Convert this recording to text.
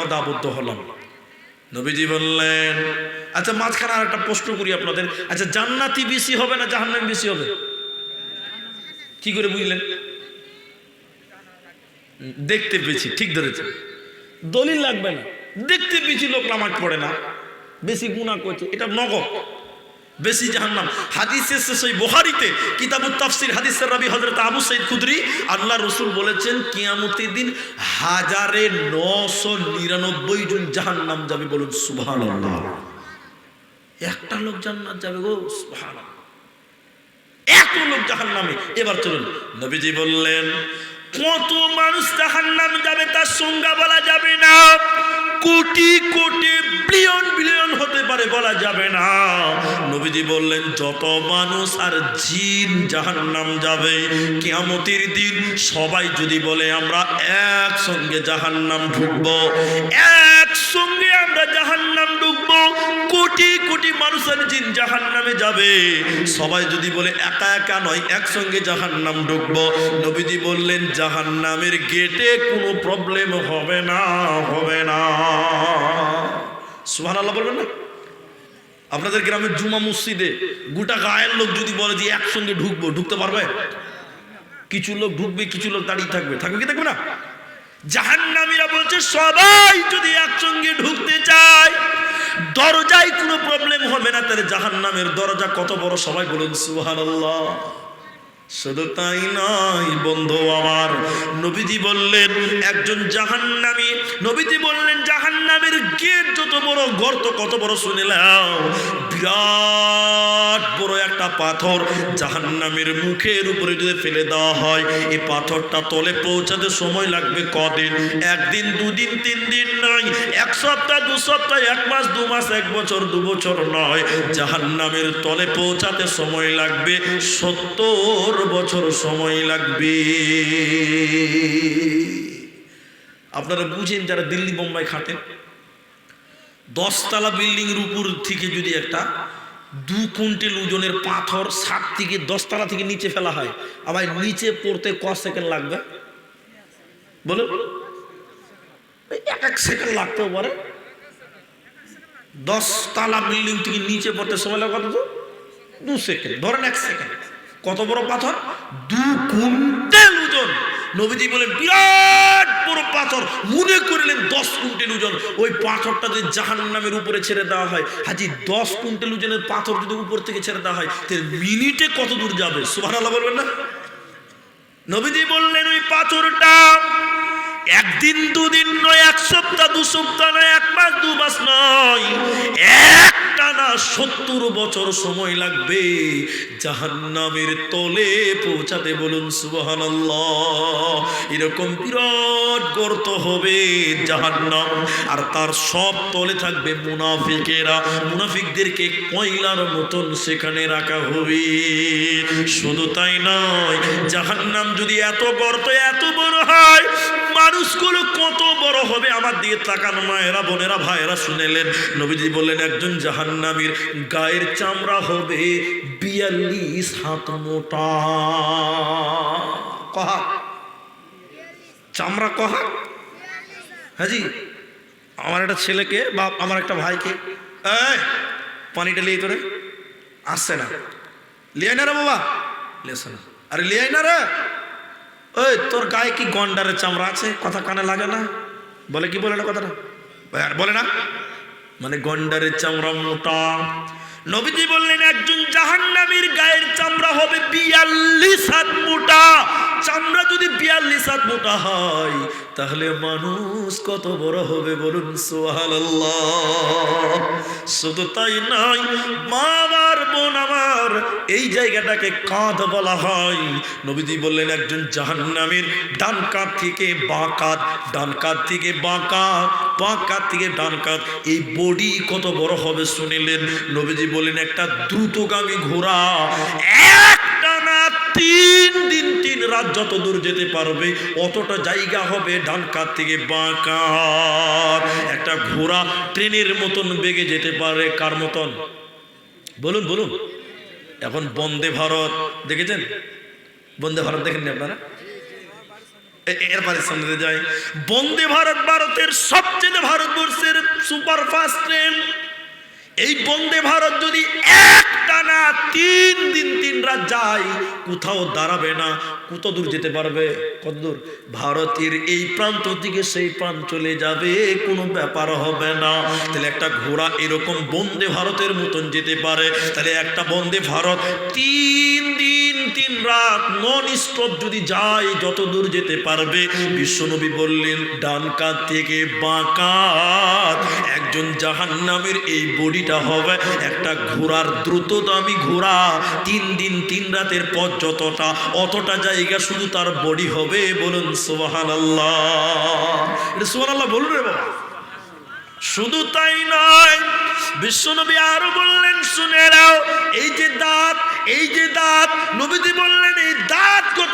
আবদ্ধ হলাম। নবীজি বললেন আচ্ছা মাঝখানে আর একটা প্রশ্ন করি আপনাদের। আচ্ছা জান্নাতি বেশি হবে না জাহান্নামি বেশি হবে? কি করে বুঝলেন? দেখতে পেয়েছি, ঠিক ধরেছে দলিল লাগবে না। দেখতে পেয়েছি লোক নামাজ পড়ে না। বেশি গুণা করছে। এটা নগদ। বেশি জাহান্নাম। হাদিস এসে সেই বোহারিতে কিতাবুত তাফসির, হাদিসের রবি হযরত আবু সাইদ খুদরি। আল্লাহ রসুল বলেছেন, কিয়ামতের দিন হাজারে নশো নিরানব্বই জন জাহান্নাম যাবে বলুন, সুবহানাল্লাহ। একটা লোক জান্নাত যাবে গো, সুবহানাল্লাহ। এত লোক জাহান্নামে। এবার চলুন, নবীজি বললেন, কত মানুষ জাহান্নামে যাবে তার সংজ্ঞা বলা যাবে না। কোটি কোটি বিলিয়ন বিলিয়ন হতে পারে বলা যাবে না। নবীজি বললেন, যত মানুষ আর জিন জাহান্নাম যাবে, কিয়ামতের দিন সবাই যদি বলে, আমরা একসঙ্গে জাহান্নাম ঢুকবো, একসঙ্গে আমরা জাহান্নাম ঢুকবো, কোটি কোটি মানুষ আর জিন জাহান্নামে যাবে। সবাই যদি বলে, একা একা নয়, একসঙ্গে জাহান্নাম ঢুকবো, নবীজি বললেন, জাহান্নামের গেটে কোনো প্রবলেম হবে না হবে না। সুহান আল্লাহ বলবেন না? আপনাদের গ্রামের জুমা মসজিদে গোটা গায়ের লোক যদি বলে যে একসঙ্গে ঢুকবো, ঢুকতে পারবে? কিছু লোক ঢুকবে, কিছু লোক দাঁড়িয়ে থাকবে। থাকবে কি থাকবে না? জাহান্নামীরা বলছে, সবাই যদি একসঙ্গে ঢুকতে চায়, দরজায় কোনো প্রবলেম হবে না। তাহলে জাহান্নামের দরজা কত বড়? সবাই বলুন, সুবহানাল্লাহ। শুধু তাই নয়, বন্ধু আমার, নবীজি বললেন, একজন জাহান্নামী, নবীজি বললেন, জাহান্নামের গেট যত বড় গর্ত, কত বড় শুনিলাম। বিরাট বড় একটা পাথর জাহান্নামের মুখের উপরে যদি ফেলে দেওয়া হয়, এই পাথরটা তলে পৌঁছাতে সময় লাগবে কদিন? একদিন, দুদিন, তিন দিন নয়, এক সপ্তাহ, দু সপ্তাহ, এক মাস, দু মাস, এক বছর, দু বছর নয়, জাহান্নামের তলে পৌঁছাতে সময় লাগবে সত্তর বছর সময় লাগবে। আপনারা বুঝেন যারা দিল্লি বোম্বাই খাটেন, দশতলা বিল্ডিং এর উপর থেকে যদি একটা দু কুইন্টাল ওজনের পাথর সাত থেকে দশতলা থেকে নিচে ফেলা হয়। আবার নিচে পড়তে ক সেকেন্ড লাগবে? এই এক এক সেকেন্ড লাগতেও পারে। দশতলা বিল্ডিং থেকে নিচে পড়তে সময় লাগে কত? দু সেকেন্ড। ধরেন এক সেকেন্ড। কত বড় পাথর? দু কুইন্টাল ওজন। নবীজি বলেন, বিরাট বড় পাথর। মনে করিলেন দশ কুইন্টাল ওজন। ওই পাথরটা যদি জাহান নামের উপরে ছেড়ে দেওয়া হয়, হাজি দশ কুইন্টেল ওজনের পাথর যদি উপর থেকে ছেড়ে দেওয়া হয় তাহলে মিনিটে কত দূর যাবে? সুভান আল্লাহ বলবেন না? নবীজি বললেন, ওই পাথরটা একদিন দুদিন নয়, এক সপ্তাহ, দু সপ্তাহ নয়, এক মাস, দু মাস নয়। না সত্তর বছর সময় লাগবে জাহান্নামের তলে পৌঁছাতে বলুন সুবহানাল্লাহ। এরকম বিরাট গর্ত হবে জাহান্নাম। আর তার সব তলে থাকবে মুনাফিকেরা। মুনাফিকদেরকে কয়লার মতন সেখানে রাখা হবে। শুধু তাই নয়, জাহান্নাম যদি এত গর্ত এত বড় হয় মানুষগুলো কত বড় হবে আমার দিয়ে তাকান মায়েরা, বোনেরা, ভাইয়েরা শুনেলেন। নবীজি বললেন, একজন জাহান্নামীর গায়ের চামড়া হবে বিয়াল্লিশ হাত মোটা। কহা চামড়া কহা হাজি, আমার একটা ছেলেকে, বা আমার একটা ভাইকে, এই, পানিটা লিয়ে তোরে। আসছে না। লিয়ে না রে বাবা। লিয়েছে না। আরে লিয়ে না রে। ওই তোর গায়ে কি গন্ডারের চামড়া আছে? কথা কানে লাগে না? বলে কি বলে না কথাটা? আর বলে না? মানে গন্ডারের চামড়া মোটা। নবীজি বললেন, একজন জাহান্নামীর গায়ের চামড়া হবে বিয়াল্লিশ হাত মোটা। চামড়া যদি বিয়াল্লিশ হাত মোটা হয়, তাহলে মানুষ কত বড় হবে বলুন সোহাল্লাহ শুধু তাই নয় মা বোন আমার, এই জায়গাটাকে কাঁধ বলা হয়। নবীজি বললেন, একজন জাহান্নামীর ডান কাঁধ থেকে বাঁ কাঁধ, ডান কাঁধ থেকে বাঁ কাঁধ বাঁ কাঁধ থেকে ডান কাঁধ, এই বডি কত বড় হবে শুনিলেন। নবীজি বললেন, একটা দ্রুতগামী ঘোড়া, একটা না তিন দিন তিন রাত যত দূর যেতে পারবে, অতটা জায়গা হবে ডান কাত থেকে বাঁ কাত একটা ঘোড়া ট্রেনের মতন বেগে যেতে পারে, কার মতন? বলুন বলুন। এখন বন্দে ভারত, দেখেছেন? বন্দে ভারত দেখেননি আপনারা? এরপরে সামনে যাই। বন্দে ভারত, ভারতের সবচেয়ে ভারতবর্ষের সুপারফাস্ট ট্রেন এই বন্দে ভারত যদি একটা না, তিন দিন, তিন রাত যায়, কোথাও দাঁড়াবে না। কত দূর যেতে পারবে? কত দূর? ভারতের এই প্রান্ত থেকে সেই প্রান্ত চলে যাবে, কোনো ব্যাপার হবে না। তাহলে একটা ঘোড়া এরকম বন্দে ভারতের মতন যেতে পারে। তাহলে একটা বন্দে ভারত তিন তিন রাত নন স্টপ যদি যায়, যত দূর যেতে পারবে, বিশ্বনবী বললেন, ডান কাত থেকে বাঁকাত একজন জাহান নামের এই বডিটা হবে একটা ঘোড়ার দ্রুতদামি ঘোড়া। তিন দিন, তিন রাতের পর যতটা, অতটা জায়গা শুধু তার বডি হবে বলুন সোহান আল্লাহ এটা সোহান আল্লাহ বলুন রে বাবা। শুধু তাই নয়, বিশ্বনবী আরও বললেন, শুনে এই যে দাঁত এই যে দাঁত নবীজি বললেন এই দাঁত কত